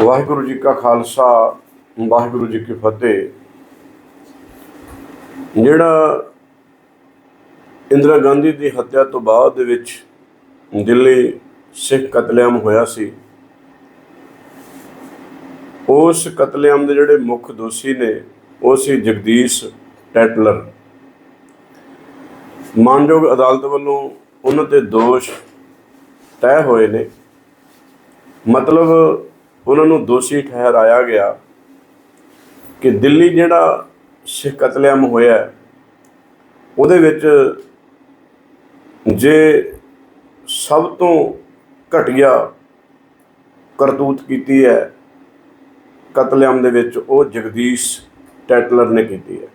ਵਾਹਿਗੁਰੂ ਜੀ ਕਾ ਖਾਲਸਾ, ਵਾਹਿਗੁਰੂ ਜੀ ਕੀ ਫਤਿਹ। ਜਿਹੜਾ ਇੰਦਰਾ ਗਾਂਧੀ ਦੀ ਹੱਤਿਆ ਤੋਂ ਬਾਅਦ ਦੇ ਵਿੱਚ ਦਿੱਲੀ ਸਿੱਖ ਕਤਲੇਆਮ ਹੋਇਆ ਸੀ, ਉਸ ਕਤਲੇਆਮ ਦੇ ਜਿਹੜੇ ਮੁੱਖ ਦੋਸ਼ੀ ਨੇ, ਉਹ ਸੀ ਜਗਦੀਸ਼ ਟੈਟਲਰ। ਮਾਨਯੋਗ ਅਦਾਲਤ ਵੱਲੋਂ ਉਹਨਾਂ ਤੇ ਦੋਸ਼ ਤੈਅ ਹੋਏ ਨੇ। ਮਤਲਬ ਉਹਨਾਂ ਨੂੰ ਦੋਸ਼ੀ ਠਹਿਰਾਇਆ ਗਿਆ ਕਿ ਦਿੱਲੀ ਜਿਹੜਾ ਸਿੱਖ ਕਤਲੇਆਮ ਹੋਇਆ ਉਹਦੇ ਵਿੱਚ ਜੇ ਸਭ ਤੋਂ ਘਟੀਆ ਕਰਤੂਤ ਕੀਤੀ ਹੈ, ਕਤਲੇਆਮ ਦੇ ਵਿੱਚ ਉਹ ਜਗਦੀਸ਼ ਟੈਟਲਰ ਨੇ ਕੀਤੀ ਹੈ।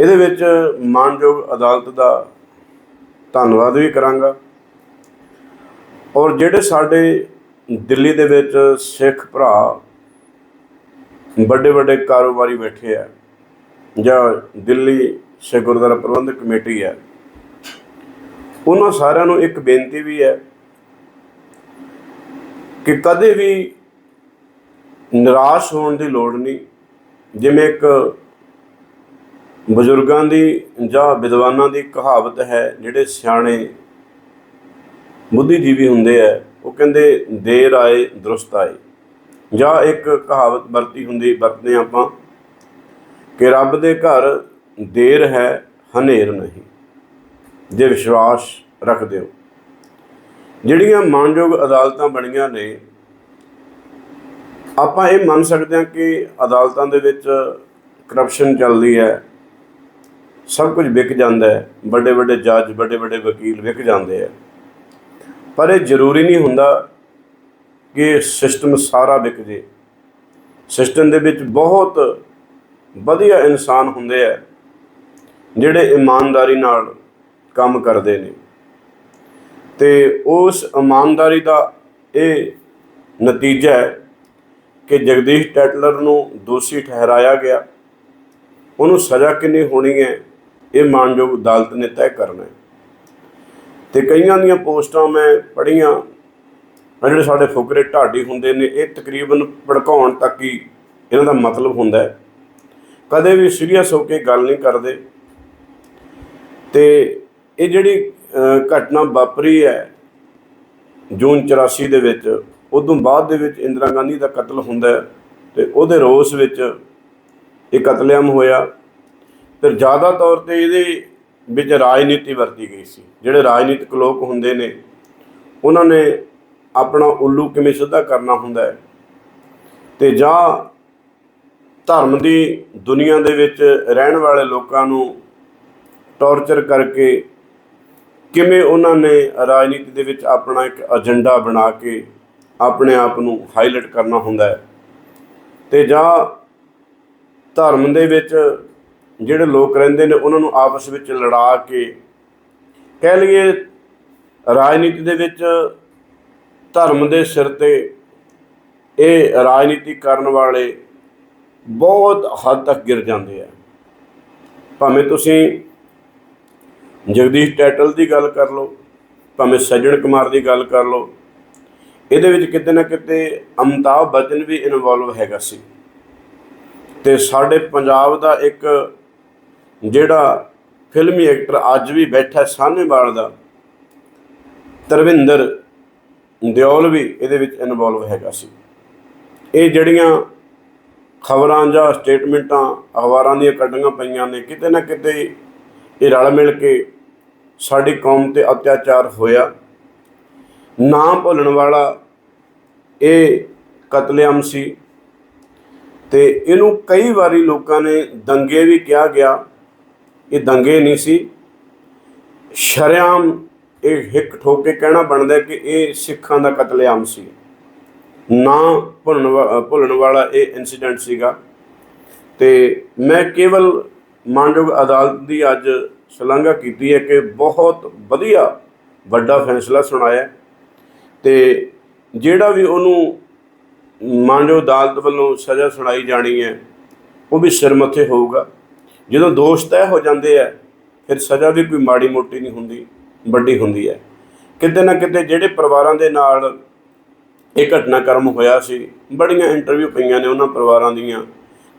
ਇਹਦੇ ਵਿੱਚ ਮਾਨਯੋਗ ਅਦਾਲਤ ਦਾ ਧੰਨਵਾਦ ਵੀ ਕਰਾਂਗਾ। ਔਰ ਜਿਹੜੇ ਸਾਡੇ ਦਿੱਲੀ ਦੇ ਵਿੱਚ ਸਿੱਖ ਭਰਾ ਵੱਡੇ ਵੱਡੇ ਕਾਰੋਬਾਰੀ ਬੈਠੇ ਆ, ਜਾਂ ਦਿੱਲੀ ਸਿੱਖ ਗੁਰਦੁਆਰਾ ਪ੍ਰਬੰਧਕ ਕਮੇਟੀ ਹੈ ਉਹਨਾਂ ਸਾਰਿਆਂ ਨੂੰ ਇੱਕ ਬੇਨਤੀ ਵੀ ਹੈ ਕਿ ਕਦੇ ਵੀ ਨਿਰਾਸ਼ ਹੋਣ ਦੀ ਲੋੜ ਨਹੀਂ, ਜਿਵੇਂ ਇੱਕ ਬਜ਼ੁਰਗਾਂ ਦੀ ਜਾਂ ਵਿਦਵਾਨਾਂ ਦੀ ਕਹਾਵਤ ਹੈ, ਜਿਹੜੇ ਸਿਆਣੇ ਬੁੱਧੀਜੀਵੀ ਹੁੰਦੇ ਆ ਉਹ ਕਹਿੰਦੇ, ਦੇਰ ਆਏ, ਦਰੁਸਤ ਆਏ। ਜਾਂ ਇੱਕ ਕਹਾਵਤ ਵਰਤੀ ਹੁੰਦੀ, ਵਰਤਦੇ ਆਪਾਂ ਕਿ ਰੱਬ ਦੇ ਘਰ ਦੇਰ ਹੈ, ਹਨੇਰ ਨਹੀਂ। ਜੇ ਵਿਸ਼ਵਾਸ ਰੱਖਦੇ ਹੋ। ਜਿਹੜੀਆਂ ਮਾਨਯੋਗ ਅਦਾਲਤਾਂ ਬਣੀਆਂ ਨੇ, ਆਪਾਂ ਇਹ ਮੰਨ ਸਕਦੇ ਹਾਂ ਕਿ ਅਦਾਲਤਾਂ ਦੇ ਵਿੱਚ ਕਰਪਸ਼ਨ ਚੱਲਦੀ ਹੈ। ਸਭ ਕੁਝ ਵਿਕ ਜਾਂਦਾ ਹੈ। ਵੱਡੇ ਵੱਡੇ ਜੱਜ ਵੱਡੇ ਵੱਡੇ ਵਕੀਲ ਵਿਕ ਜਾਂਦੇ ਆ ਪਰ ਇਹ ਜ਼ਰੂਰੀ ਨਹੀਂ ਹੁੰਦਾ ਕਿ ਸਿਸਟਮ ਸਾਰਾ ਵਿਕ ਜੇ। ਸਿਸਟਮ ਦੇ ਵਿੱਚ ਬਹੁਤ ਵਧੀਆ ਇਨਸਾਨ ਹੁੰਦੇ ਆ, ਜਿਹੜੇ ਇਮਾਨਦਾਰੀ ਨਾਲ ਕੰਮ ਕਰਦੇ ਨੇ। ਤੇ ਉਸ ਇਮਾਨਦਾਰੀ ਦਾ ਇਹ ਨਤੀਜਾ ਹੈ ਕਿ ਜਗਦੀਸ਼ ਟੈਟਲਰ ਨੂੰ ਦੋਸ਼ੀ ਠਹਿਰਾਇਆ ਗਿਆ। ਉਹਨੂੰ ਸਜ਼ਾ ਕਿੰਨੀ ਹੋਣੀ ਹੈ, ਇਹ ਮਾਨਯੋਗ ਅਦਾਲਤ ਨੇ ਤੈਅ ਕਰਨਾ ਹੈ। ਤੇ ਕਈਆਂ ਦੀਆਂ ਪੋਸਟਾਂ ਮੈਂ ਪੜ੍ਹੀਆਂ ਆਹ ਜਿਹੜੇ ਸਾਡੇ ਫੁਕਰੇ ਢਾਡੀ ਹੁੰਦੇ ਨੇ, ਇਹ ਤਕਰੀਬਨ ਭੜਕਾਉਣ ਤੱਕ ਹੀ ਇਹਨਾਂ ਦਾ ਮਤਲਬ ਹੁੰਦਾ ਹੈ। ਕਦੇ ਵੀ ਸੀਰੀਅਸ ਹੋ ਕੇ ਗੱਲ ਨਹੀਂ ਕਰਦੇ। ਤੇ ਇਹ ਜਿਹੜੀ ਘਟਨਾ ਵਾਪਰੀ ਹੈ, ਜੂਨ 84 ਦੇ ਵਿੱਚ, ਉਦੋਂ ਬਾਅਦ ਦੇ ਵਿੱਚ ਇੰਦਰਾ ਗਾਂਧੀ ਦਾ ਕਤਲ ਹੁੰਦਾ ਹੈ ਤੇ ਉਹਦੇ ਰੋਸ ਵਿੱਚ ਇਹ ਕਤਲੇਆਮ ਹੋਇਆ। ਫਿਰ ਜ਼ਿਆਦਾ ਤੌਰ ਤੇ ਇਹਦੇ ਵਿੱਚ ਰਾਜਨੀਤੀ ਵਰਤੀ ਗਈ ਸੀ। ਜਿਹੜੇ ਰਾਜਨੀਤਿਕ ਲੋਕ ਹੁੰਦੇ ਨੇ, ਉਹਨਾਂ ਨੇ ਆਪਣਾ ਉੱਲੂ ਕਿਵੇਂ ਸਿੱਧਾ ਕਰਨਾ ਹੁੰਦਾ ਹੈ ਤੇ ਜਾਂ ਧਰਮ ਦੀ ਦੁਨੀਆ ਦੇ ਵਿੱਚ ਰਹਿਣ ਵਾਲੇ ਲੋਕਾਂ ਨੂੰ ਟੌਰਚਰ ਕਰਕੇ ਕਿਵੇਂ ਉਹਨਾਂ ਨੇ ਰਾਜਨੀਤੀ ਦੇ ਵਿੱਚ ਆਪਣਾ ਇੱਕ ਏਜੰਡਾ ਬਣਾ ਕੇ ਆਪਣੇ ਆਪ ਨੂੰ ਹਾਈਲਾਈਟ ਕਰਨਾ ਹੁੰਦਾ ਹੈ। ਤੇ ਜਾਂ ਧਰਮ ਦੇ ਵਿੱਚ ਜਿਹੜੇ ਲੋਕ ਰਹਿੰਦੇ ਨੇ, ਉਹਨਾਂ ਨੂੰ ਆਪਸ ਵਿੱਚ ਲੜਾ ਕੇ, ਕਹਿ ਲਈਏ ਰਾਜਨੀਤੀ ਦੇ ਵਿੱਚ ਧਰਮ ਦੇ ਸਿਰ ਤੇ ਇਹ ਰਾਜਨੀਤੀ ਕਰਨ ਵਾਲੇ ਬਹੁਤ ਹੱਦ ਤੱਕ ਗਿਰ ਜਾਂਦੇ ਆ। ਭਾਵੇਂ ਤੁਸੀਂ ਜਗਦੀਸ਼ ਟੈਟਲ ਦੀ ਗੱਲ ਕਰ ਲਓ, ਭਾਵੇਂ ਸੱਜਣ ਕੁਮਾਰ ਦੀ ਗੱਲ ਕਰ ਲਓ, ਇਹਦੇ ਵਿੱਚ ਕਿਤੇ ਨਾ ਕਿਤੇ ਅਮਿਤਾਭ ਬਚਨ ਵੀ ਇਨਵੋਲਵ ਹੈਗਾ ਸੀ। ਤੇ ਸਾਡੇ ਪੰਜਾਬ ਦਾ ਇੱਕ ਜਿਹੜਾ ਫਿਲਮੀ ਐਕਟਰ ਅੱਜ ਵੀ ਬੈਠਾ ਸਾਹਨੇਵਾਲ ਦਾ ਤਰਵਿੰਦਰ ਦਿਓਲ ਵੀ ਇਹਦੇ ਵਿੱਚ ਇਨਵੋਲਵ ਹੈਗਾ ਸੀ। ਇਹ ਜਿਹੜੀਆਂ ਖਬਰਾਂ ਜਾਂ ਸਟੇਟਮੈਂਟਾਂ ਅਖਬਾਰਾਂ ਦੀਆਂ ਕੱਢੀਆਂ ਪਈਆਂ ਨੇ, ਕਿਤੇ ਨਾ ਕਿਤੇ ਇਹ ਰਲ ਮਿਲ ਕੇ ਸਾਡੀ ਕੌਮ ਤੇ ਅਤਿਆਚਾਰ ਹੋਇਆ। ਨਾ ਭੁੱਲਣ ਵਾਲਾ ਇਹ ਕਤਲੇਆਮ ਸੀ ਤੇ ਇਹਨੂੰ ਕਈ ਵਾਰੀ ਲੋਕਾਂ ਨੇ ਦੰਗੇ ਵੀ ਕਿਹਾ ਗਿਆ। ਇਹ ਦੰਗੇ ਨਹੀਂ ਸੀ। ਸ਼ਰੇਆਮ ਇਹ ਹਿੱਕ ਠੋਕ ਕੇ ਕਹਿਣਾ ਬਣਦਾ ਕਿ ਇਹ ਸਿੱਖਾਂ ਦਾ ਕਤਲੇਆਮ ਸੀ। ਨਾ ਭੁੱਲਣ ਵਾ- ਭੁੱਲਣ ਵਾਲਾ ਇਹ ਇਨਸੀਡੈਂਟ ਸੀਗਾ। ਤੇ ਮੈਂ ਕੇਵਲ ਮਾਨਯੋਗ ਅਦਾਲਤ ਦੀ ਅੱਜ ਸ਼ਲਾਘਾ ਕੀਤੀ ਹੈ ਕਿ ਬਹੁਤ ਵਧੀਆ ਵੱਡਾ ਫੈਸਲਾ ਸੁਣਾਇਆ ਹੈ। ਤੇ ਜਿਹੜਾ ਵੀ ਉਹਨੂੰ ਮਾਨਯੋਗ ਅਦਾਲਤ ਵੱਲੋਂ ਸਜ਼ਾ ਸੁਣਾਈ ਜਾਣੀ ਹੈ, ਉਹ ਵੀ ਸਿਰ ਮੱਥੇ ਹੋਊਗਾ। ਜਦੋਂ ਦੋਸ਼ ਤੈਅ ਹੋ ਜਾਂਦੇ ਆ, ਫਿਰ ਸਜ਼ਾ ਵੀ ਕੋਈ ਮਾੜੀ ਮੋਟੀ ਨਹੀਂ ਹੁੰਦੀ, ਵੱਡੀ ਹੁੰਦੀ ਹੈ। ਕਿਤੇ ਨਾ ਕਿਤੇ ਜਿਹੜੇ ਪਰਿਵਾਰਾਂ ਦੇ ਨਾਲ ਇਹ ਘਟਨਾਕ੍ਰਮ ਹੋਇਆ ਸੀ, ਬੜੀਆਂ ਇੰਟਰਵਿਊ ਪਈਆਂ ਨੇ ਉਹਨਾਂ ਪਰਿਵਾਰਾਂ ਦੀਆਂ,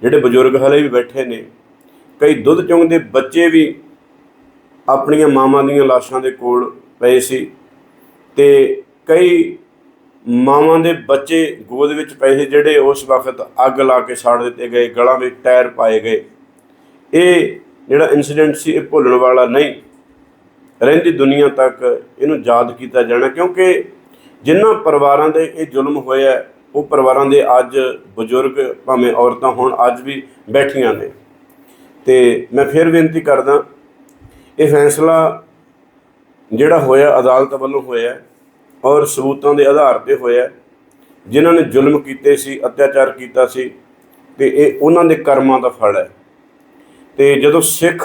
ਜਿਹੜੇ ਬਜ਼ੁਰਗ ਹਲੇ ਵੀ ਬੈਠੇ ਨੇ। ਕਈ ਦੁੱਧ ਚੁੰਗਦੇ ਬੱਚੇ ਵੀ ਆਪਣੀਆਂ ਮਾਵਾਂ ਦੀਆਂ ਲਾਸ਼ਾਂ ਦੇ ਕੋਲ ਪਏ ਸੀ ਤੇ ਕਈ ਮਾਵਾਂ ਦੇ ਬੱਚੇ ਗੋਦ ਵਿੱਚ ਪਏ ਸੀ, ਜਿਹੜੇ ਉਸ ਵਕਤ ਅੱਗ ਲਾ ਕੇ ਸਾੜ ਦਿੱਤੇ ਗਏ, ਗਲਾਂ ਵਿੱਚ ਟਾਇਰ ਪਾਏ ਗਏ। ਇਹ ਜਿਹੜਾ ਇਨਸੀਡੈਂਟ ਸੀ, ਇਹ ਭੁੱਲਣ ਵਾਲਾ ਨਹੀਂ। ਰਹਿੰਦੀ ਦੁਨੀਆ ਤੱਕ ਇਹਨੂੰ ਯਾਦ ਕੀਤਾ ਜਾਣਾ, ਕਿਉਂਕਿ ਜਿਨ੍ਹਾਂ ਪਰਿਵਾਰਾਂ ਦੇ ਇਹ ਜ਼ੁਲਮ ਹੋਇਆ ਉਹ ਪਰਿਵਾਰਾਂ ਦੇ ਅੱਜ ਬਜ਼ੁਰਗ, ਭਾਵੇਂ ਔਰਤਾਂ ਹੋਣ, ਅੱਜ ਵੀ ਬੈਠੀਆਂ ਨੇ। ਤੇ ਮੈਂ ਫਿਰ ਬੇਨਤੀ ਕਰਦਾ, ਇਹ ਫੈਸਲਾ ਜਿਹੜਾ ਹੋਇਆ, ਅਦਾਲਤ ਵੱਲੋਂ ਹੋਇਆ ਔਰ ਸਬੂਤਾਂ ਦੇ ਆਧਾਰ ਤੇ ਹੋਇਆ ਜਿਨ੍ਹਾਂ ਨੇ ਜ਼ੁਲਮ ਕੀਤੇ ਸੀ, ਅਤਿਆਚਾਰ ਕੀਤਾ ਸੀ, ਤੇ ਇਹ ਉਹਨਾਂ ਦੇ ਕਰਮਾਂ ਦਾ ਫਲ ਹੈ। ਤੇ ਜਦੋਂ ਸਿੱਖ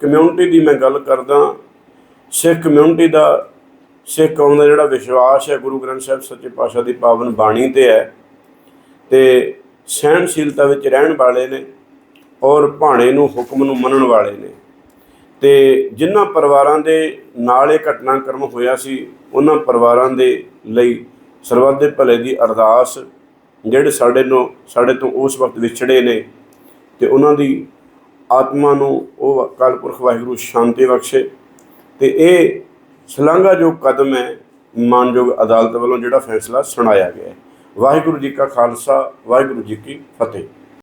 ਕਮਿਊਨਿਟੀ ਦੀ ਮੈਂ ਗੱਲ ਕਰਦਾ, ਸਿੱਖ ਕਮਿਊਨਿਟੀ ਦਾ, ਸਿੱਖ ਕੌਮ ਦਾ ਜਿਹੜਾ ਵਿਸ਼ਵਾਸ ਹੈ, ਗੁਰੂ ਗ੍ਰੰਥ ਸਾਹਿਬ ਸੱਚੇ ਪਾਤਸ਼ਾਹ ਦੀ ਪਾਵਨ ਬਾਣੀ ਤੇ ਹੈ, ਤੇ ਸਹਿਣਸ਼ੀਲਤਾ ਵਿੱਚ ਰਹਿਣ ਵਾਲੇ ਨੇ ਔਰ ਭਾਣੇ ਨੂੰ ਹੁਕਮ ਨੂੰ ਮੰਨਣ ਵਾਲੇ ਨੇ। ਤੇ ਜਿਨ੍ਹਾਂ ਪਰਿਵਾਰਾਂ ਦੇ ਨਾਲ ਇਹ ਘਟਨਾਕ੍ਰਮ ਹੋਇਆ ਸੀ, ਉਹਨਾਂ ਪਰਿਵਾਰਾਂ ਦੇ ਲਈ ਸਰਬੱਤ ਦੇ ਭਲੇ ਦੀ ਅਰਦਾਸ ਜਿਹੜੇ ਸਾਡੇ ਨੂੰ, ਸਾਡੇ ਤੋਂ ਉਸ ਵਕਤ ਵਿਛੜੇ ਨੇ ਤੇ ਉਹਨਾਂ ਦੀ ਆਤਮਾ ਨੂੰ ਉਹ ਅਕਾਲ ਪੁਰਖ ਵਾਹਿਗੁਰੂ ਸ਼ਾਂਤੀ ਬਖਸ਼ੇ। ਤੇ ਇਹ ਸ਼ਲਾਘਾਯੋਗ ਕਦਮ ਹੈ, ਮਾਨਯੋਗ ਅਦਾਲਤ ਵੱਲੋਂ ਜਿਹੜਾ ਫੈਸਲਾ ਸੁਣਾਇਆ ਗਿਆ ਹੈ। ਵਾਹਿਗੁਰੂ ਜੀ ਕਾ ਖਾਲਸਾ, ਵਾਹਿਗੁਰੂ ਜੀ ਕੀ ਫਤਿਹ।